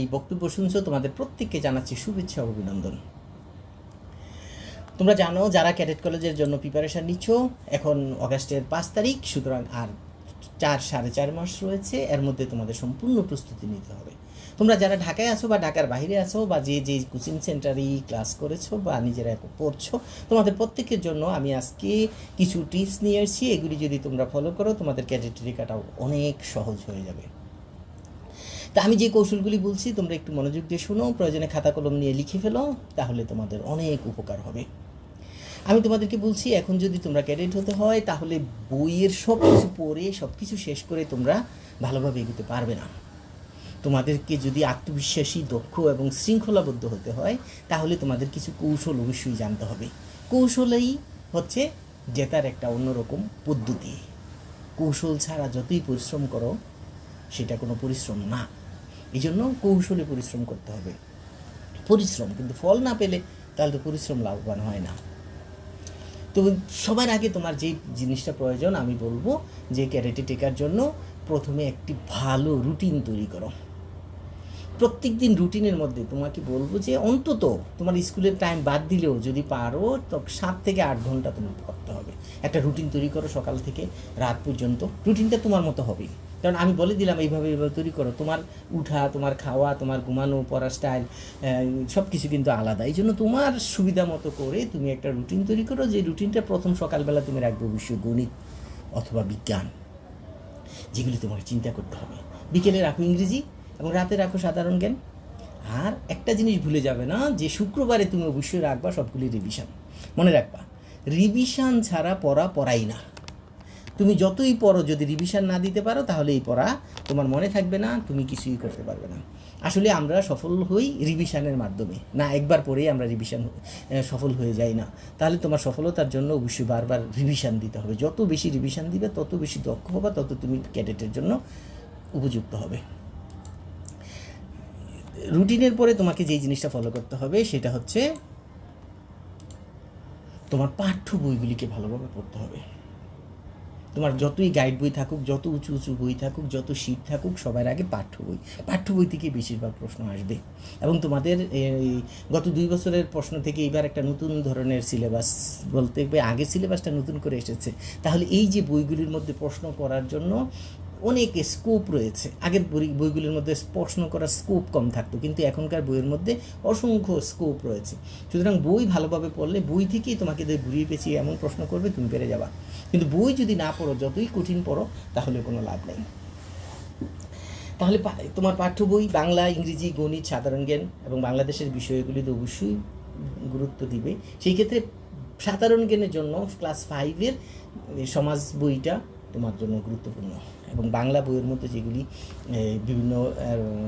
এই বক্তব্য শুনছো, তোমাদের প্রত্যেককে জানাচ্ছি শুভেচ্ছা অভিনন্দন। তোমরা জানো, যারা ক্যাডেট কলেজের জন্য প্রিপারেশান নিচ্ছ, এখন অগাস্টের পাঁচ তারিখ, সুতরাং আর চার, সাড়ে চার মাস রয়েছে, এর মধ্যে তোমাদের সম্পূর্ণ প্রস্তুতি নিতে হবে। তোমরা যারা ঢাকায় আছো বা ঢাকার বাইরে আছো, বা যে যে কোচিং সেন্টারেই ক্লাস করেছ বা নিজেরা পড়ছো, তোমাদের প্রত্যেকের জন্য আমি আজকে কিছু টিপস নিয়ে এসেছি। এগুলি যদি তোমরা ফলো করো, তোমাদের ক্যাডেটারি কাটাও অনেক সহজ হয়ে যাবে। তা আমি যে কৌশলগুলি বলছি, তোমরা একটু মনোযোগ দিয়ে শোনো, প্রয়োজনে খাতা কলম নিয়ে লিখে ফেলো, তাহলে তোমাদের অনেক উপকার হবে। আমি তোমাদেরকে বলছি, এখন যদি তোমরা ক্যাডেট হতে হয়, তাহলে বইয়ের সব কিছু পড়ে সব কিছু শেষ করে তোমরা ভালোভাবে এগোতে পারবে না। তোমাদেরকে যদি আত্মবিশ্বাসী, দক্ষ এবং শৃঙ্খলাবদ্ধ হতে হয়, তাহলে তোমাদের কিছু কৌশল অবশ্যই জানতে হবে। কৌশলেই হচ্ছে জেতার একটা অন্যরকম পদ্ধতি। কৌশল ছাড়া যতই পরিশ্রম করো, সেটা কোনো পরিশ্রম না। এই জন্য কৌশলে পরিশ্রম করতে হবে। পরিশ্রম, কিন্তু ফল না পেলে তাহলে তো পরিশ্রম লাভবান হয় না। তো সবার আগে তোমার যেই জিনিসটা প্রয়োজন, আমি বলব যে ক্যারেটে টেকার জন্য প্রথমে একটি ভালো রুটিন তৈরি করো। প্রত্যেক দিন রুটিনের মধ্যে তোমাকে বলব যে অন্তত তোমার স্কুলের টাইম বাদ দিলেও যদি পারো, তো সাত থেকে আট ঘণ্টা তুমি পড়তে হবে। একটা রুটিন তৈরি করো সকাল থেকে রাত পর্যন্ত। রুটিনটা তোমার মতো হবেই। কারণ আমি বলে দিলাম, এইভাবে এইভাবে তৈরি করো। তোমার উঠা, তোমার খাওয়া, তোমার ঘুমানো পড়া স্টাইল সব কিছু কিন্তু আলাদা। এই জন্য তোমার সুবিধা মতো করে তুমি একটা রুটিন তৈরি করো, যে রুটিনটা প্রথম সকালবেলা তুমি রাখবে অবশ্যই গণিত অথবা বিজ্ঞান, যেগুলি তোমাকে চিন্তা করতে হবে। বিকেলে রাখো ইংরেজি এবং রাতে রাখো সাধারণ জ্ঞান। আর একটা জিনিস ভুলে যাবে না, যে শুক্রবারে তুমি অবশ্যই রাখবা সবগুলি রিভিশন মনে রাখবা রিভিশন ছাড়া পড়া পড়াই না। তুমি যতই পড়ো, যদি রিভিশন না দিতে পারো, তাহলে এই পড়া তোমার মনে থাকবে না, তুমি কিছুই করতে পারবে না। আসলে আমরা সফল হই রিভিশনের মাধ্যমে। না, একবার পরেই আমরা রিভিশন সফল হয়ে যাই না। তাহলে তোমার সফলতার জন্য অবশ্যই বারবার রিভিশন দিতে হবে। যত বেশি রিভিশন দিবে, তত বেশি দক্ষ হবে, তত তুমি ক্যাডেটের জন্য উপযুক্ত হবে। রুটিনের পরে তোমাকে যেই জিনিসটা ফলো করতে হবে, সেটা হচ্ছে তোমার পাঠ্য বইগুলিকে ভালোভাবে পড়তে হবে। তোমার যতই গাইড বই থাকুক, যত উঁচু উঁচু বই থাকুক, যত শীত থাকুক, সবার আগে পাঠ্য বই। পাঠ্য বই থেকে বেশিরভাগ প্রশ্ন আসবে। এবং তোমাদের এই গত দুই বছরের প্রশ্ন থেকে এবার একটা নতুন ধরনের সিলেবাস বলতে আগের সিলেবাসটা নতুন করে এসেছে। তাহলে এই যে বইগুলির মধ্যে প্রশ্ন করার জন্য অনেক স্কোপ রয়েছে। আগের বই, বইগুলির মধ্যে প্রশ্ন করার স্কোপ কম থাকতো, কিন্তু এখনকার বইয়ের মধ্যে অসংখ্য স্কোপ রয়েছে। সুতরাং বই ভালোভাবে পড়লে বই থেকেই তোমাকে ঘুরিয়ে পেঁচিয়ে এমন প্রশ্ন করবে, তুমি পেরে যাবা। কিন্তু বই যদি না পড়ো, যতই কঠিন পড়ো, তাহলে কোনো লাভ নেই। তাহলে তোমার পাঠ্য বই বাংলা, ইংরেজি, গণিত, সাধারণ জ্ঞান এবং বাংলাদেশের বিষয়গুলিতে অবশ্যই গুরুত্ব দিবে। সেই ক্ষেত্রে সাধারণ জ্ঞানের জন্য ক্লাস ফাইভের সমাজ বইটা তোমার জন্য গুরুত্বপূর্ণ এবং বাংলা বইয়ের মধ্যে যেগুলি বিভিন্ন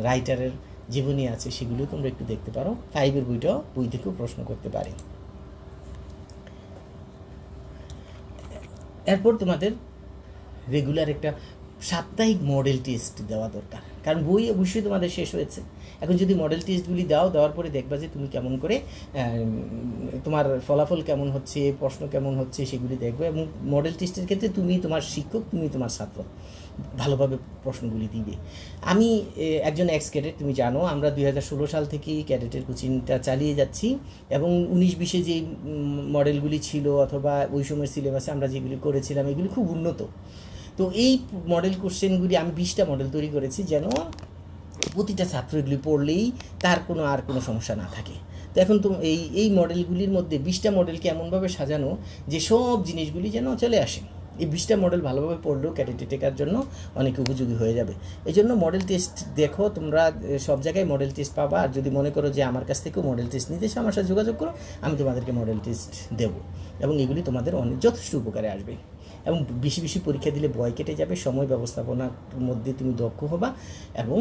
রাইটারের জীবনী আছে, সেগুলিও তোমরা একটু দেখতে পারো। ফাইভের বইটাও বই থেকেও প্রশ্ন করতে পারে। এরপর তোমাদের রেগুলার একটা সাপ্তাহিক মডেল টেস্ট দেওয়া দরকার। কারণ বই অবশ্যই তোমাদের শেষ হয়েছে। এখন যদি মডেল টেস্টগুলি দাও, দেওয়ার পরে দেখবা যে তুমি কেমন করে তোমার ফলাফল কেমন হচ্ছে, প্রশ্ন কেমন হচ্ছে, সেগুলি দেখবে এবং মডেল টেস্টের ক্ষেত্রে তুমি তোমার শিক্ষক, তুমি তোমার ছাত্র ভালোভাবে প্রশ্নগুলি দিবে। আমি একজন এক্স ক্যাডেট তুমি জানো, আমরা দুই হাজার ষোলো সাল থেকেই ক্যাডেটের কোচিংটা চালিয়ে যাচ্ছি এবং উনিশ বিশে যেই মডেলগুলি ছিল অথবা ওই সময়ের সিলেবাসে আমরা যেগুলি করেছিলাম, এগুলি খুব উন্নত। তো এই মডেল কোশ্চেনগুলি আমি বিশটা মডেল তৈরি করেছি যেন প্রতিটা ছাত্র এগুলি পড়লেই তার কোনো আর কোনো সমস্যা না থাকে। তো এখন তো এই এই মডেলগুলির মধ্যে বিশটা মডেলকে এমনভাবে সাজানো যে সব জিনিসগুলি যেন চলে আসে। এই বিশটা মডেল ভালোভাবে পড়লেও ক্যাডেটে টেকার জন্য অনেক উপযোগী হয়ে যাবে। এই জন্য মডেল টেস্ট দেখো, তোমরা সব জায়গায় মডেল টেস্ট পাবা। আর যদি মনে করো যে আমার কাছ থেকেও মডেল টেস্ট নিতে এসে আমার সাথে যোগাযোগ করো, আমি তোমাদেরকে মডেল টেস্ট দেবো। এবং এগুলি তোমাদের অনেক যথেষ্ট উপকারে আসবে। এবং বেশি বেশি পরীক্ষা দিলে ভয় কেটে যাবে, সময় ব্যবস্থাপনার মধ্যে তুমি দক্ষ হবা এবং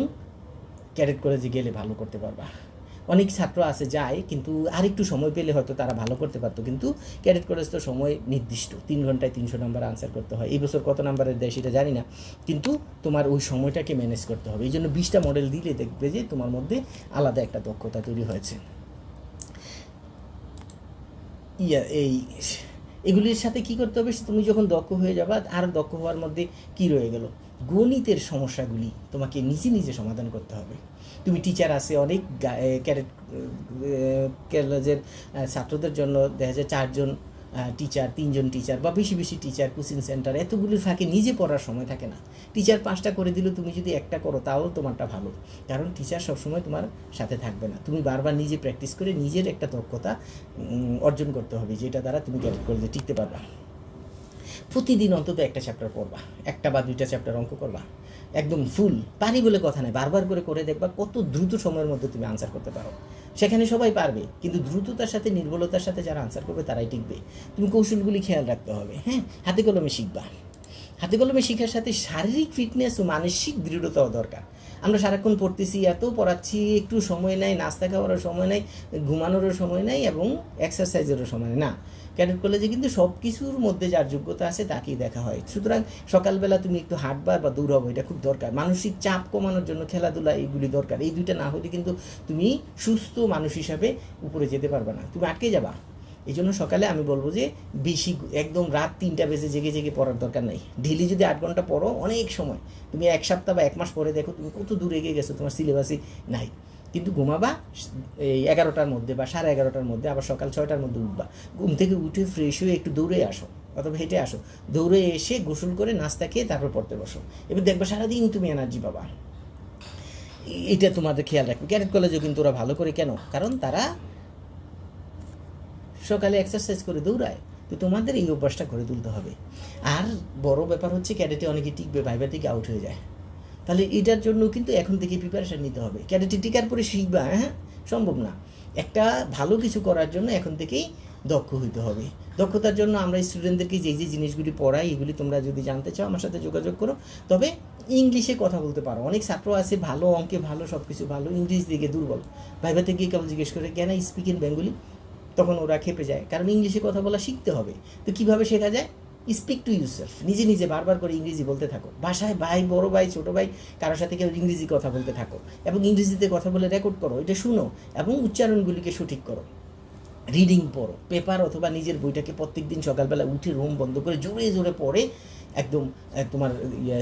ক্যাডেট কলেজে গেলে ভালো করতে পারবা। অনেক ছাত্র আছে যায় কিন্তু আরেকটু সময় পেলে হয়তো তারা ভালো করতে পারতো, কিন্তু ক্যাডেট কলেজ তো সময় নির্দিষ্ট, তিন ঘন্টায় তিনশো নাম্বার আনসার করতে হয়। এই বছর কত নাম্বারের দেয় সেটা জানি না, কিন্তু তোমার ওই সময়টাকে ম্যানেজ করতে হবে। এই জন্য বিশটা মডেল দিলে দেখবে যে তোমার মধ্যে আলাদা একটা দক্ষতা তৈরি হয়েছে। ইয়া, এই এগুলির সাথে কি করতে হবে? তুমি যখন দক্ষ হয়ে যাবা, আর দক্ষ হওয়ার মধ্যে কি রয়ে গেল? গণিতের সমস্যাগুলি তোমাকে নিজে নিজে সমাধান করতে হবে। তুমি টিচার আছে, অনেক ক্যারেট কলেজের ছাত্রদের জন্য দেখা যায় চারজন টিচার তিনজন টিচার বা বেশি বেশি টিচার কোচিং সেন্টার এতগুলির ফাঁকে নিজে পড়ার সময় থাকে না। টিচার পাঁচটা করে দিলেও তুমি যদি একটা করো তাও তোমারটা ভালো। কারণ টিচার সবসময় তোমার সাথে থাকবে না। তুমি বারবার নিজে প্র্যাকটিস করে নিজের একটা দক্ষতা অর্জন করতে হবে, যেটা দ্বারা তুমি ক্যারেট কলেজে টিকতে পারবা। প্রতিদিন অন্তত একটা চ্যাপ্টার পড়বা, একটা বা দুইটা চ্যাপ্টার অঙ্ক করবা। একদম ফুল পারি বলে কথা নেই। বারবার করে করে দেখবা কত দ্রুত সময়ের মধ্যে তুমি আনসার করতে পারো। সেখানে সবাই পারবে, কিন্তু দ্রুততার সাথে, নির্বলতার সাথে যারা আনসার করবে তারাই টিকবে। তুমি কৌশলগুলি খেয়াল রাখতে হবে হ্যাঁ? হাতে কলমে শিখবা। হাতে কলমে শিখার সাথে শারীরিক ফিটনেস ও মানসিক দৃঢ়তাও দরকার। আমরা সারাক্ষণ পড়তেছি, এত পড়াচ্ছি, একটু সময় নেই, নাস্তা খাওয়ারও সময় নেই, ঘুমানোরও সময় নেই এবং এক্সারসাইজেরও সময় না। ক্যাডেট কলেজে কিন্তু সব কিছুর মধ্যে যার যোগ্যতা আছে তাকেই দেখা হয়। সুতরাং সকালবেলা তুমি একটু হাঁটবার বা দৌড়াবো, এটা খুব দরকার। মানসিক চাপ কমানোর জন্য খেলাধুলা এইগুলি দরকার। এই দুইটা না হলে কিন্তু তুমি সুস্থ মানুষ হিসাবে উপরে যেতে পারবে না। তুমি আটকে যাবা। এই জন্য সকালে আমি বলব যে বেশি একদম রাত তিনটা বেজে জেগে জেগে পড়ার দরকার নেই। ডেলি যদি আট ঘণ্টা পড়ো, অনেক সময়। তুমি এক সপ্তাহ বা এক মাস পরে দেখো তুমি কত দূর এগিয়ে গেছো, তোমার সিলেবাসই নাই। কিন্তু ঘুমাবা এই এগারোটার মধ্যে বা সাড়ে এগারোটার মধ্যে, আবার সকাল ছয়টার মধ্যে উঠবা। ঘুম থেকে উঠে ফ্রেশ হয়ে একটু দৌড়ে আসো, অথবা হেঁটে আসো। দৌড়ে এসে গোসল করে নাস্তা খেয়ে তারপর পড়তে বসো। এবার দেখবা সারাদিন তুমি এনার্জি পাবা। এটা তোমাদের খেয়াল রাখবে। ক্যারেট কলেজেও কিন্তু ওরা ভালো করে কেন? কারণ তারা সকালে এক্সারসাইজ করে দৌড়ায়, তো তোমাদের এই অভ্যাসটা করে তুলতে হবে। আর বড় ব্যাপার হচ্ছে ক্যাডেটে অনেকে টিকবে ভাইবা থেকে আউট হয়ে যায়। তাহলে এটার জন্য কিন্তু এখন থেকে প্রিপারেশন নিতে হবে। ক্যাডেটে টিকার পরে শিখবা হ্যাঁ? সম্ভব না। একটা ভালো কিছু করার জন্য এখন থেকেই দক্ষ হইতে হবে। দক্ষতার জন্য আমরা স্টুডেন্টদেরকে যে যে জিনিসগুলি পড়াই, এগুলি তোমরা যদি জানতে চাও, আমার সাথে যোগাযোগ করো। তবে ইংলিশে কথা বলতে পারো। অনেক ছাত্র আছে ভালো অঙ্কে ভালো সব কিছু ভালো, ইংলিশ দিকে দুর্বল। ভাইবা থেকে কেবল জিজ্ঞেস করে কেন স্পিক ইন বেঙ্গলি তখন ওরা খেপে যায়। কারণ ইংলিশে কথা বলা শিখতে হবে। তো কীভাবে শেখা যায়? স্পিক টু ইউরসেলফ নিজে নিজে বারবার করে ইংরেজি বলতে থাকো। বাসায় ভাই, বড় ভাই, ছোট ভাই, কারোর সাথে কেউ ইংরেজি কথা বলতে থাকো। এবং ইংরেজিতে কথা বলে রেকর্ড করো। এটা শুনো এবং উচ্চারণগুলিকে সঠিক করো। রিডিং পড়ো। পেপার অথবা নিজের বইটাকে প্রত্যেক দিন সকালবেলা উঠে রুম বন্ধ করে জোরে জোরে পড়ে একদম তোমার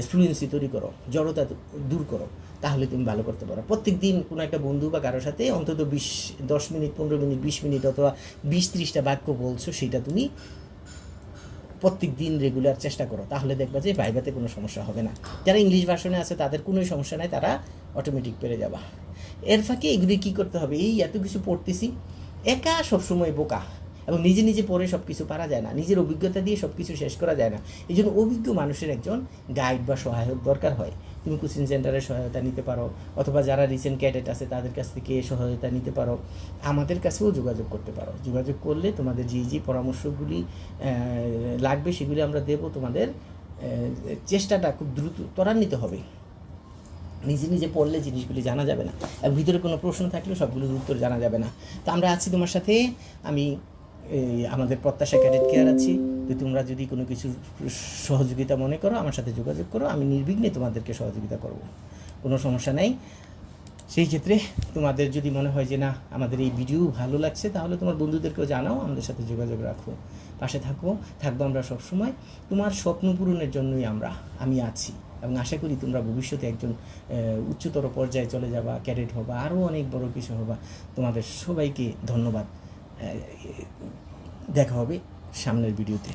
ফ্লুয়েন্সি তৈরি করো। জড়তা দূর করো। তাহলে তুমি ভালো করতে পারো। প্রত্যেক দিন কোনো একটা বন্ধু বা কারোর সাথে অন্তত বিশ, দশ মিনিট, পনেরো মিনিট, বিশ মিনিট অথবা বিশ, ত্রিশটা বাক্য বলছো, সেটা তুমি প্রত্যেক দিন রেগুলার চেষ্টা করো। তাহলে দেখবা যে ভাইভাতে কোনো সমস্যা হবে না। যারা ইংলিশ ভার্সনে আছে, তাদের কোনো সমস্যা নাই, তারা অটোমেটিক পেরে যাবা। এর ফাঁকে এগুলি কী করতে হবে? এই এত কিছু পড়তেছি। একা সবসময় বোকা। এবং নিজে নিজে পড়ে সব কিছু পারা যায় না। নিজের অভিজ্ঞতা দিয়ে সব কিছু শেষ করা যায় না। এই জন্য অভিজ্ঞ মানুষের একজন গাইড বা সহায়ক দরকার হয়। তুমি কোচিং সেন্টারের সহায়তা নিতে পারো, অথবা যারা রিসেন্ট ক্যাডেট আছে, তাদের কাছ থেকে সহায়তা নিতে পারো। আমাদের কাছেও যোগাযোগ করতে পারো। যোগাযোগ করলে তোমাদের যে যে পরামর্শগুলি লাগবে সেগুলি আমরা দেবো তোমাদের চেষ্টাটা খুব দ্রুত ত্বরান্বিত হবে। নিজে নিজে পড়লে জিনিসগুলি জানা যাবে না। আর ভিতরে কোনো প্রশ্ন থাকলে সবগুলোর উত্তর জানা যাবে না। তো আমরা আছি তোমার সাথে। আমি এই, আমাদের প্রত্যাশা ক্যাডেট কেয়ার আছি যে তোমরা যদি কোনো কিছু সহযোগিতা মনে করো আমার সাথে যোগাযোগ করো আমি নির্বিঘ্নে তোমাদেরকে সহযোগিতা করব। কোনো সমস্যা নেই। সেই ক্ষেত্রে তোমাদের যদি মনে হয় যে না আমাদের এই ভিডিও ভালো লাগছে তাহলে তোমার বন্ধুদেরকেও জানাও আমাদের সাথে যোগাযোগ রাখো। পাশে থাকো থাকব আমরা সবসময়। তোমার স্বপ্ন পূরণের জন্যই আমরা আমি আছি। এবং আশা করি তোমরা ভবিষ্যতে একজন উচ্চতর পর্যায়ে চলে যাবা ক্যাডেট হবা আরও অনেক বড় কিছু হবা। তোমাদের সবাইকে ধন্যবাদ। দেখা হবে সামনের ভিডিওতে।